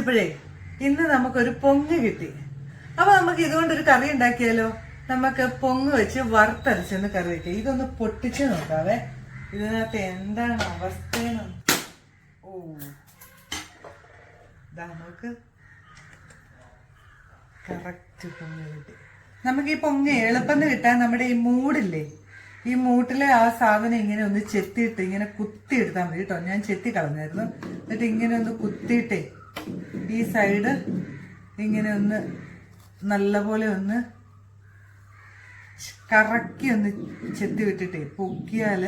വിചാരിച്ചപ്പോഴേ ഇന്ന് നമുക്കൊരു പൊങ്ങ് കിട്ടി. അപ്പൊ നമുക്ക് ഇതുകൊണ്ടൊരു കറി ഉണ്ടാക്കിയാലോ? നമുക്ക് പൊങ്ങ് വെച്ച് വറുത്തരച്ചെന്ന് കറി വെക്കാം. ഇതൊന്ന് പൊട്ടിച്ച് നോക്കാവേ. ഇതിനകത്ത് എന്താണ് അവസ്ഥയെന്ന് ഓ. നോക്ക് കറക്റ്റ് പൊങ്ങ് കിട്ടി. നമുക്ക് ഈ പൊങ്ങ് എളുപ്പം കിട്ടാൻ നമ്മുടെ ഈ മൂടില്ലേ? ഈ മൂട്ടിലെ ആ സാധനം ഇങ്ങനെ ഒന്ന് ചെത്തിയിട്ട് ഇങ്ങനെ കുത്തി എടുത്താൽ മതി കേട്ടോ. ഞാൻ ചെത്തി കളഞ്ഞായിരുന്നു. എന്നിട്ട് ഇങ്ങനെ ഒന്ന് കുത്തിയിട്ടേ ഈ സൈഡ് ഇങ്ങനെ ഒന്ന് നല്ലപോലെ ഒന്ന് കറക്കി ഒന്ന് ചെത്തി വിട്ടിട്ടേ പൊക്കിയാൽ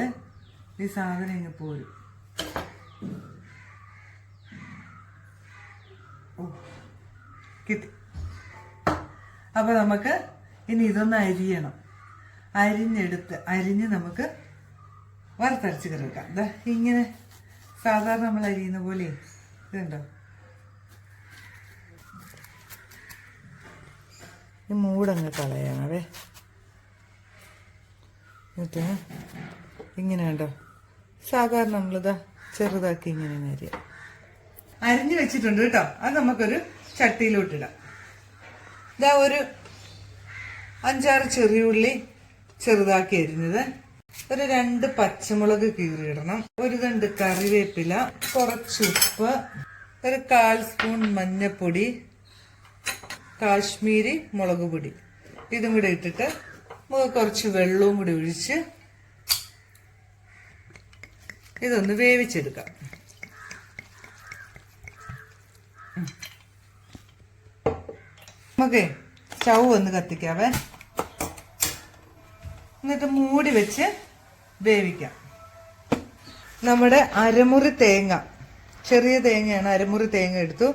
ഈ സാധനം ഇങ്ങ് പോരും. കിട്ടി. അപ്പൊ നമുക്ക് ഇനി ഇതൊന്ന് അരിയണം. അരിഞ്ഞെടുത്ത് അരിഞ്ഞ് നമുക്ക് വറുത്തരച്ച് ദാ ഇങ്ങനെ സാധാരണ നമ്മൾ അരിയുന്ന പോലെ ഇതുണ്ടോ? ഈ മൂടങ്ങ് കളയണവേ. എന്നിട്ട് ഇങ്ങനെ ഉണ്ടോ സാധാരണ നമ്മളിതാ ചെറുതാക്കി ഇങ്ങനെ നേരിയ. അരിഞ്ഞു വെച്ചിട്ടുണ്ട് കേട്ടോ. അത് നമുക്കൊരു ചട്ടിയിലോട്ടിടാം. ഇതാ ഒരു അഞ്ചാറ് ചെറിയ ഉള്ളി ചെറുതാക്കി അരിഞ്ഞത്. ഒരു രണ്ട് പച്ചമുളക് കീറിയിടണം. ഒരു രണ്ട് കറിവേപ്പില കുറച്ച് ഉപ്പ് ഒരു കാൽ സ്പൂൺ മഞ്ഞപ്പൊടി കാശ്മീരി മുളക് പൊടി. ഇതും കൂടെ ഇട്ടിട്ട് കുറച്ച് വെള്ളവും കൂടി ഒഴിച്ച് ഇതൊന്ന് വേവിച്ചെടുക്കാം. നമുക്കേ സ്റ്റൗ ഒന്ന് കത്തിക്കാവേ. എന്നിട്ട് മൂടി വെച്ച് വേവിക്കാം. നമ്മുടെ അരമുറി തേങ്ങ ചെറിയ തേങ്ങയാണ് അരമുറി തേങ്ങ എടുത്തു.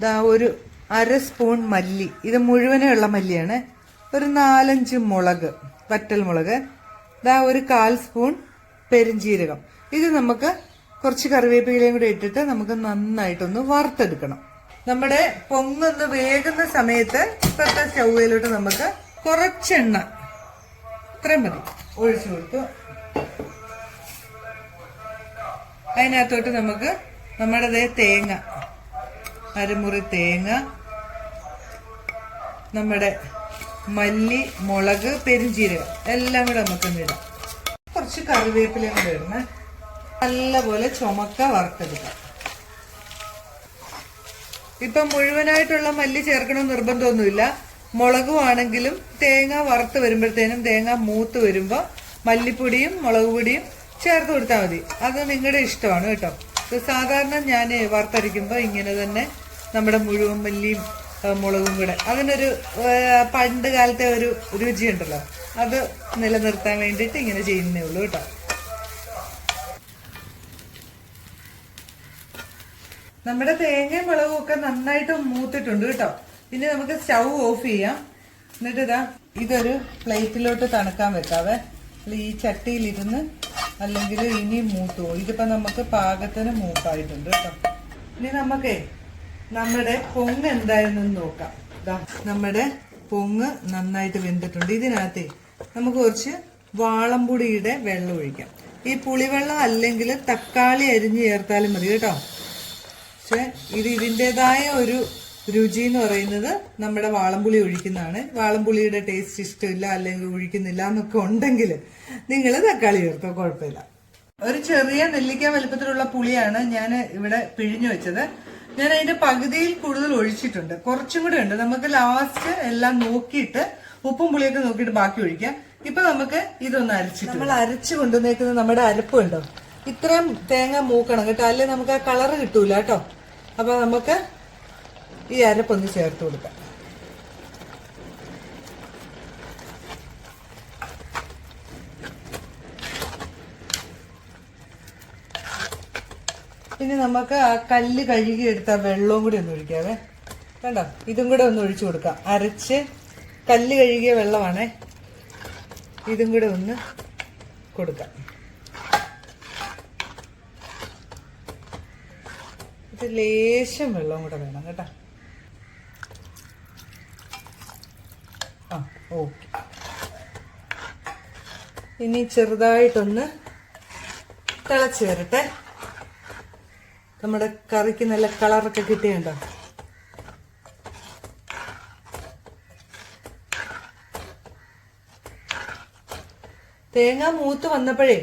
ദാ ഒരു അര സ്പൂൺ മല്ലി. ഇത് മുഴുവനേ ഉള്ള മല്ലിയാണ്. ഒരു നാലഞ്ച് മുളക് വറ്റൽ മുളക്. ഇതാ ഒരു കാൽ സ്പൂൺ പെരിഞ്ജീരകം ഇത് നമുക്ക് കുറച്ച് കറിവേപ്പിലയും കൂടി ഇട്ടിട്ട് നമുക്ക് നന്നായിട്ടൊന്ന് വറുത്തെടുക്കണം. നമ്മുടെ പൊങ്ങൊന്ന് വേകുന്ന സമയത്ത് ഇപ്പോഴത്തെ സ്റ്റൗവിലോട്ട് നമുക്ക് കുറച്ചെണ്ണ ഇത്രയും മതി. ഒഴിച്ചു കൊടുത്തു. അതിനകത്തോട്ട് നമുക്ക് നമ്മുടെ തേങ്ങ അരമുറി തേങ്ങ നമ്മുടെ മല്ലി മുളക് പെരിഞ്ചീരകം എല്ലാം കൂടെ നമുക്കൊന്ന് ഇടാം. കുറച്ച് കറിവേപ്പിലയും കൂടെ ഇടണേ. നല്ലപോലെ ചുമക്ക വറുത്തെടുക്കാം. ഇപ്പം മുഴുവനായിട്ടുള്ള മല്ലി ചേർക്കണം നിർബന്ധമൊന്നുമില്ല. മുളകും ആണെങ്കിലും തേങ്ങ വറുത്ത് വരുമ്പോഴത്തേനും തേങ്ങ മൂത്ത് വരുമ്പോൾ മല്ലിപ്പൊടിയും മുളക് പൊടിയും ചേർത്ത് കൊടുത്താൽ മതി. അത് നിങ്ങളുടെ ഇഷ്ടമാണ് കേട്ടോ. സാധാരണ ഞാൻ വറുത്തരയ്ക്കുമ്പോൾ ഇങ്ങനെ തന്നെ നമ്മുടെ മുഴുവൻ മല്ലിയും മുളകും കൂടെ. അതിനൊരു പണ്ട് കാലത്തെ ഒരു രുചിയുണ്ടല്ലോ. അത് നിലനിർത്താൻ വേണ്ടിയിട്ട് ഇങ്ങനെ ചെയ്യുന്നേ ഉള്ളൂ കേട്ടോ. നമ്മുടെ തേങ്ങയും മുളകും ഒക്കെ നന്നായിട്ട് മൂത്തിട്ടുണ്ട് കേട്ടോ. ഇനി നമുക്ക് സ്റ്റൗ ഓഫ് ചെയ്യാം. എന്നിട്ട് ഇതാ ഇതൊരു പ്ലേറ്റിലോട്ട് തണുക്കാൻ വെക്കാവേ. ഈ ചട്ടിയിലിരുന്ന് അല്ലെങ്കിൽ ഇനി മൂത്തു. ഇതിപ്പോ നമുക്ക് പാകത്തിന് മൂപ്പായിട്ടുണ്ട് കേട്ടോ. ഇനി നമുക്കേ നമ്മുടെ പൊങ്ങ് എന്തായിരുന്നു നോക്കാം. നമ്മുടെ പൊങ്ങ് നന്നായിട്ട് വെന്തിട്ടുണ്ട്. ഇതിനകത്ത് നമുക്ക് കുറച്ച് വാളംപൊടിയുടെ വെള്ളം ഒഴിക്കാം. ഈ പുളിവെള്ളം അല്ലെങ്കിൽ തക്കാളി അരിഞ്ഞ് ചേർത്താലും മതി കേട്ടോ. പക്ഷെ ഇത് ഇതിന്റെതായ ഒരു രുചി എന്ന് പറയുന്നത് നമ്മുടെ വാളംപുളി ഒഴിക്കുന്നതാണ്. വാളംപുളിയുടെ ടേസ്റ്റ് ഇഷ്ടമില്ല അല്ലെങ്കിൽ ഒഴിക്കുന്നില്ല എന്നൊക്കെ ഉണ്ടെങ്കിൽ നിങ്ങൾ തക്കാളി ചേർത്തോ കുഴപ്പമില്ല. ഒരു ചെറിയ നെല്ലിക്ക വലുപ്പത്തിലുള്ള പുളിയാണ് ഞാൻ ഇവിടെ പിഴിഞ്ഞു വെച്ചത്. ഞാൻ അതിന്റെ പകുതിയിൽ കൂടുതൽ ഒഴിച്ചിട്ടുണ്ട്. കുറച്ചും കൂടെ ഉണ്ട്. നമുക്ക് ലാസ്റ്റ് എല്ലാം നോക്കിയിട്ട് ഉപ്പും പുളിയൊക്കെ നോക്കിയിട്ട് ബാക്കി ഒഴിക്കാം. ഇപ്പൊ നമുക്ക് ഇതൊന്ന് അരച്ചിട്ട് നമ്മൾ അരച്ചു കൊണ്ടുവന്നേക്കുന്ന നമ്മുടെ അരപ്പ് ഉണ്ടോ ഇത്രയും തേങ്ങ മൂക്കണം കേട്ടോ. അല്ലെ? നമുക്ക് ആ കളറ് കിട്ടൂല കേട്ടോ. അപ്പൊ നമുക്ക് ഈ അരപ്പൊന്ന് ചേർത്ത് കൊടുക്കാം. ഇനി നമുക്ക് ആ കല്ല് കഴുകി എടുത്ത വെള്ളവും കൂടി ഒന്ന് ഒഴിക്കാവേ. കണ്ടോ? ഇതും കൂടെ ഒന്ന് ഒഴിച്ചു കൊടുക്കാം. അരച്ച് കല്ല് കഴുകിയ വെള്ളമാണേ. ഇതും കൂടെ ഒന്ന് കൊടുക്കാം. ഇത് ലേശം വെള്ളം കൂടെ വേണം കേട്ടോ. ആ ഓക്കെ. ഇനി ചെറുതായിട്ടൊന്ന് തിളച്ച് വരട്ടെ. നമ്മുടെ കറിക്ക് നല്ല കളറൊക്കെ കിട്ടിയുണ്ടോ തേങ്ങ മൂത്ത് വന്നപ്പോഴേ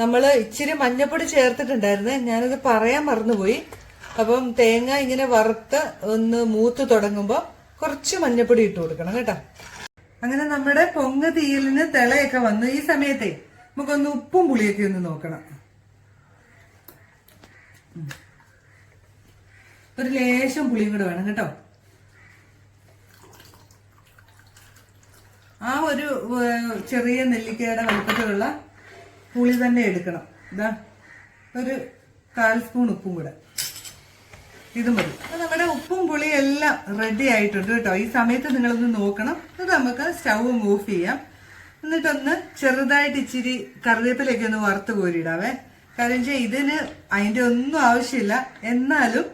നമ്മൾ ഇച്ചിരി മഞ്ഞപ്പൊടി ചേർത്തിട്ടുണ്ടായിരുന്നു. ഞാനത് പറയാൻ മറന്നുപോയി. അപ്പം തേങ്ങ ഇങ്ങനെ വറുത്ത് ഒന്ന് മൂത്ത് തുടങ്ങുമ്പോൾ കുറച്ച് മഞ്ഞപ്പൊടി ഇട്ട് കൊടുക്കണം കേട്ടോ. അങ്ങനെ നമ്മുടെ പൊങ്ങ് തീയലിന് തിളയൊക്കെ വന്നു. ഈ സമയത്തെ നമുക്കൊന്ന് ഉപ്പും പുളിയൊക്കെ ഒന്ന് നോക്കണം. ഒരു ലേശം പുളിയും കൂടെ വേണം കേട്ടോ. ആ ഒരു ചെറിയ നെല്ലിക്കയുടെ വലുപ്പത്തിലുള്ള പുളി തന്നെ എടുക്കണം. ഇതാ ഒരു കാൽ സ്പൂൺ ഉപ്പും കൂടെ. ഇത് മതി. നമ്മുടെ ഉപ്പും പുളിയും എല്ലാം റെഡി ആയിട്ടുണ്ട് കേട്ടോ. ഈ സമയത്ത് നിങ്ങളൊന്ന് നോക്കണം. ഇത് നമുക്ക് സ്റ്റൗ ഓഫ് ചെയ്യാം. എന്നിട്ടൊന്ന് ചെറുതായിട്ട് ഇച്ചിരി കറിവേപ്പിലൊക്കെ ഒന്ന് വറുത്ത് കോരിയിടാവേ. കാരണം വെച്ചാൽ ഇതിന് അതിന്റെ ഒന്നും ആവശ്യമില്ല. എന്നാലും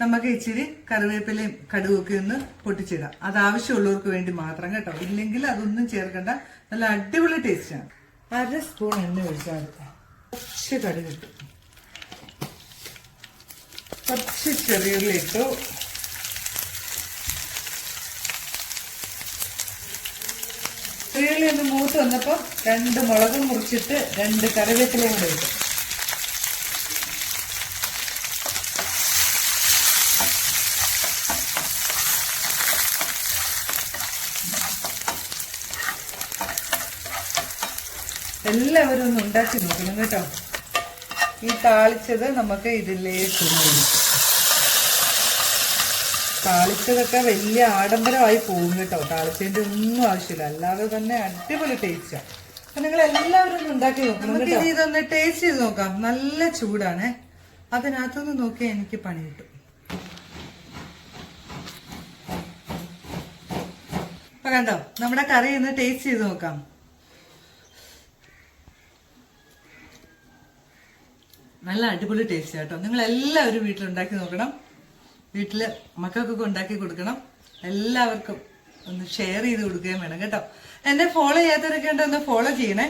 നമുക്ക് ഇച്ചിരി കറിവേപ്പിലയും കടുകൊക്കെ ഒന്ന് പൊട്ടിച്ചിടാം. അത് ആവശ്യമുള്ളവർക്ക് വേണ്ടി മാത്രം കേട്ടോ. ഇല്ലെങ്കിൽ അതൊന്നും ചേർക്കണ്ട. നല്ല അടിപൊളി ടേസ്റ്റാണ് അര സ്പൂൺ എണ്ണ ഒഴിച്ചാൽ. കുറച്ച് കടുക് ഇട്ടു. കുറച്ച് ചെറിയുള്ളി ഇട്ടു. ചെറിയുള്ളി ഒന്ന് മൂത്ത് വന്നപ്പോൾ രണ്ട് മുളകും മുറിച്ചിട്ട് രണ്ട് കറിവേപ്പിലയും കൂടെ ഇട്ടു. എല്ലാവരും ഒന്ന് ഉണ്ടാക്കി നോക്കണം കേട്ടോ. ഈ താളിച്ചത് നമുക്ക് ഇതിലേക്ക്. താളിച്ചതൊക്കെ വലിയ ആഡംബരമായി പോകും കേട്ടോ. താളിച്ചതിന്റെ ഒന്നും ആവശ്യമില്ല. അല്ലാതെ തന്നെ അടിപൊളി ടേസ്റ്റാണ് അപ്പൊ നിങ്ങൾ എല്ലാവരും ഒന്ന് ഉണ്ടാക്കി നോക്കണം നമുക്ക് ഇതൊന്ന് ടേസ്റ്റ് ചെയ്ത് നോക്കാം. നല്ല ചൂടാണ്. അതിനകത്തൊന്ന് നോക്കിയാൽ എനിക്ക് പണി കിട്ടും. അപ്പം കണ്ടോ? നമ്മുടെ കറി ഒന്ന് ടേസ്റ്റ് ചെയ്ത് നോക്കാം. നല്ല അടിപൊളി ടേസ്റ്റ് കേട്ടോ നിങ്ങൾ എല്ലാവരും വീട്ടിലുണ്ടാക്കി നോക്കണം. വീട്ടിൽ മക്കൾക്കൊക്കെ ഉണ്ടാക്കി കൊടുക്കണം. എല്ലാവർക്കും ഒന്ന് ഷെയർ ചെയ്ത് കൊടുക്കുകയും വേണം കേട്ടോ. എന്നെ ഫോളോ ചെയ്യാത്തവരൊക്കെ ഉണ്ടോ ഒന്ന് ഫോളോ ചെയ്യണേ.